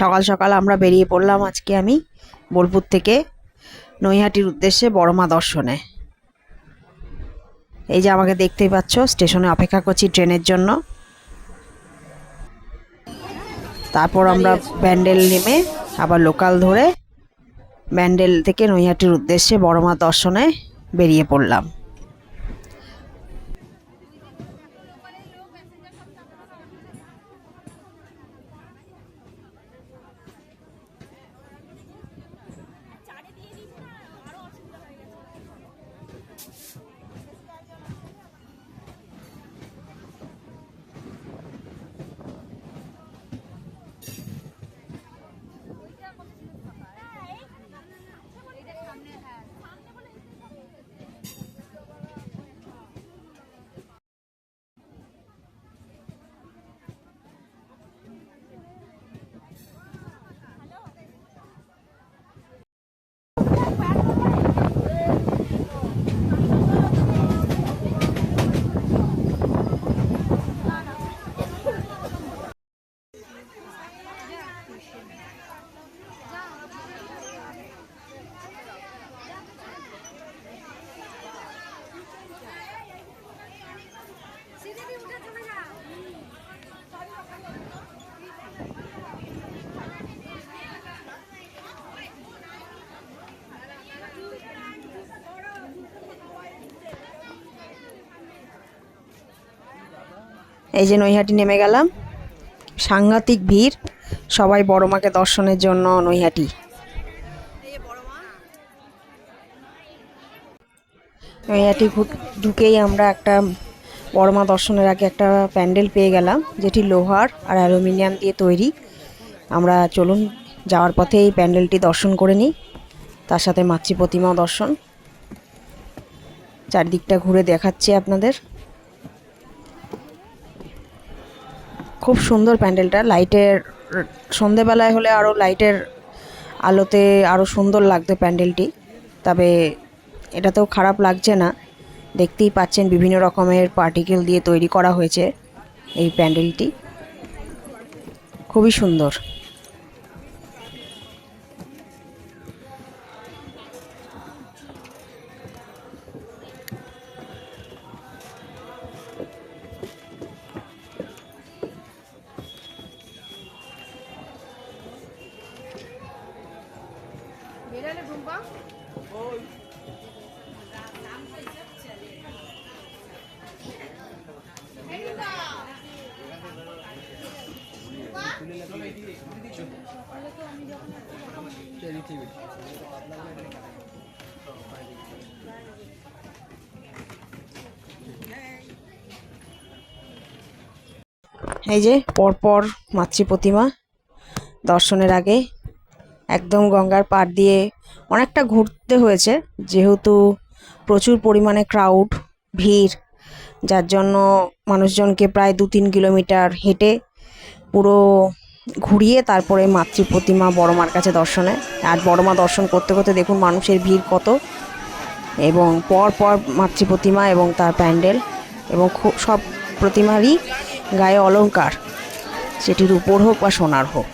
সকাল সকাল আমরা বেরিয়ে পড়লাম আজকে আমি বোলপুর থেকে নৈহাটির উদ্দেশ্যে বড়মা দর্শনে। এই যে আমাকে দেখতেই পাচ্ছ, স্টেশনে অপেক্ষা করছি ট্রেনের জন্য। তারপর আমরা ব্যান্ডেল নেমে আবার লোকাল ধরে ব্যান্ডেল থেকে নৈহাটির উদ্দেশ্যে বড়মা দর্শনে বেরিয়ে পড়লাম। এই যে নৈহাটি নেমে গেলাম। সাংঘাতিক ভিড়। সবাই বড়মাকে দর্শনের জন্য নৈহাটি। নৈহাটি ঢুকেই আমরা একটা বড়মা দর্শনের আগে একটা প্যান্ডেল পেয়ে গেলাম, যেটি লোহার আর অ্যালুমিনিয়াম দিয়ে তৈরি। আমরা চলুন, যাওয়ার পথে এই প্যান্ডেলটি দর্শন করে নিই। তার সাথে মাতৃ প্রতিমা দর্শন। চারদিকটা ঘুরে দেখাচ্ছি আপনাদের। খুব সুন্দর প্যান্ডেলটা। লাইটের, সন্ধেবেলায় হলে আরও লাইটের আলোতে আরও সুন্দর লাগতো প্যান্ডেলটি। তবে এটাতেও খারাপ লাগছে না। দেখতেই পাচ্ছেন বিভিন্ন রকমের পার্টিকেল দিয়ে তৈরি করা হয়েছে এই প্যান্ডেলটি। খুবই সুন্দর। এই যে পরপর মাতৃ প্রতিমা দর্শনের আগে একদম গঙ্গার পাড় দিয়ে অনেকটা ঘুরতে হয়েছে, যেহেতু প্রচুর পরিমাণে ক্রাউড ভিড়, যার জন্য মানুষজনকে প্রায় দু তিন কিলোমিটার হেঁটে পুরো ঘুরিয়ে তারপরে মাতৃ প্রতিমা বড়মার কাছে দর্শনে। আর বড়মা দর্শন করতে করতে দেখুন মানুষের ভিড় কত। এবং পর পর মাতৃ প্রতিমা এবং তার প্যান্ডেল এবং খুব সব প্রতিমারই গায়ে অলংকার, সেটির উপর হোক বা সোনার হোক।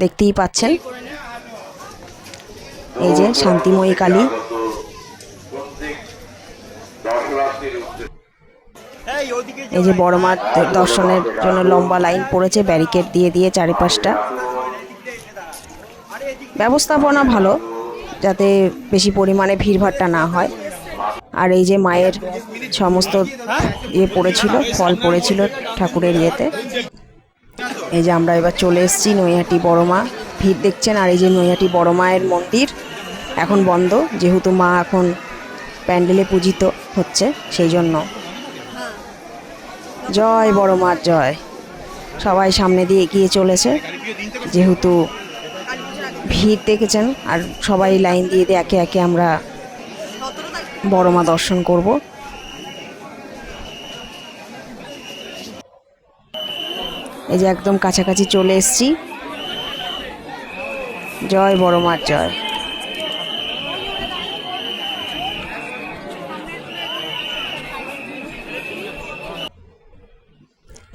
দেখতেই পাচ্ছেন। এই যে শান্তিময়ী কালী। এই যে বড় মার দর্শনের জন্য লম্বা লাইন পড়েছে ব্যারিকেড দিয়ে দিয়ে চারিপাশটা। ব্যবস্থাপনা ভালো যাতে বেশি পরিমাণে ভিড়ভাট্টা না হয়। আর এই যে মায়ের সমস্ত ইয়ে পড়েছিল ফল পড়েছিল ঠাকুরের ইয়েতে। এই যে আমরা এবার চলে এসেছি নৈহাটি বড় মা ভিড় দেখছেন আর এই যে নৈহাটি বড় মায়ের মন্দির এখন বন্ধ, যেহেতু মা এখন প্যান্ডেলে পূজিত হচ্ছে, সেই জন্য। জয় বড় মার জয়। সবাই সামনে দিয়ে এগিয়ে চলেছে, যেহেতু ভিড় দেখেছেন, আর সবাই লাইন দিয়ে দিয়ে একে একে আমরা বড় মা দর্শন করব। এই যে একদম কাছাকাছি চলে এসেছি। জয় বড় মার জয়।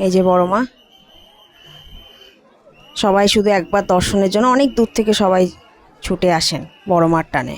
এই যে বড় মা। সবাই শুধু একবার দর্শনের জন্য, অনেক দূর থেকে সবাই ছুটে আসেন বড় মাঠ টানে।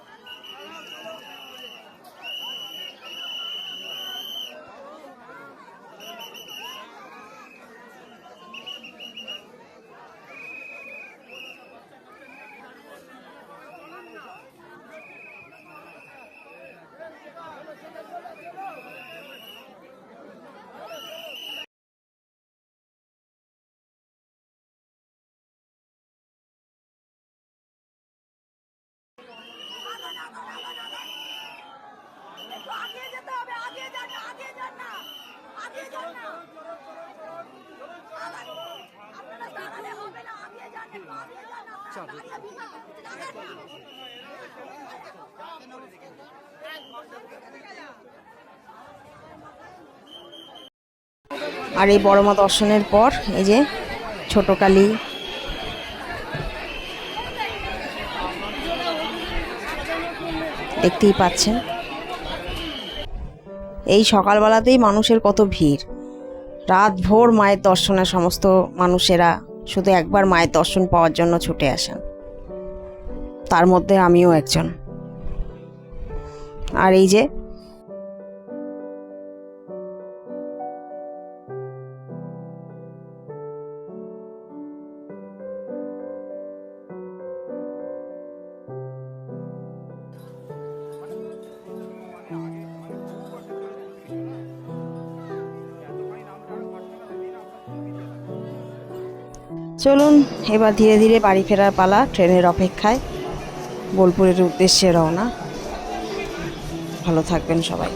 আগে যেতে হবে আগে যান না আগে যান না আগে যান না আপনারা দাঁড়ালে হবে না আগে যান না আগে যান না দাঁড়িয়ে বিনা দাঁড়ান না আর এই বড় মা দর্শনের পর এই যে ছোট কালী। দেখতেই পাচ্ছেন। এই সকালবেলাতেই মানুষের কত ভিড়। রাত ভোর মায়ের দর্শনে সমস্ত মানুষেরা শুধু একবার মায়ের দর্শন পাওয়ার জন্য ছুটে আসেন। তার মধ্যে আমিও একজন। আর এই যে চলুন, এবার ধীরে ধীরে বাড়ি ফেরার পালা ট্রেনের অপেক্ষায়। বোলপুরের উদ্দেশ্যে রওনা। ভালো থাকবেন সবাই।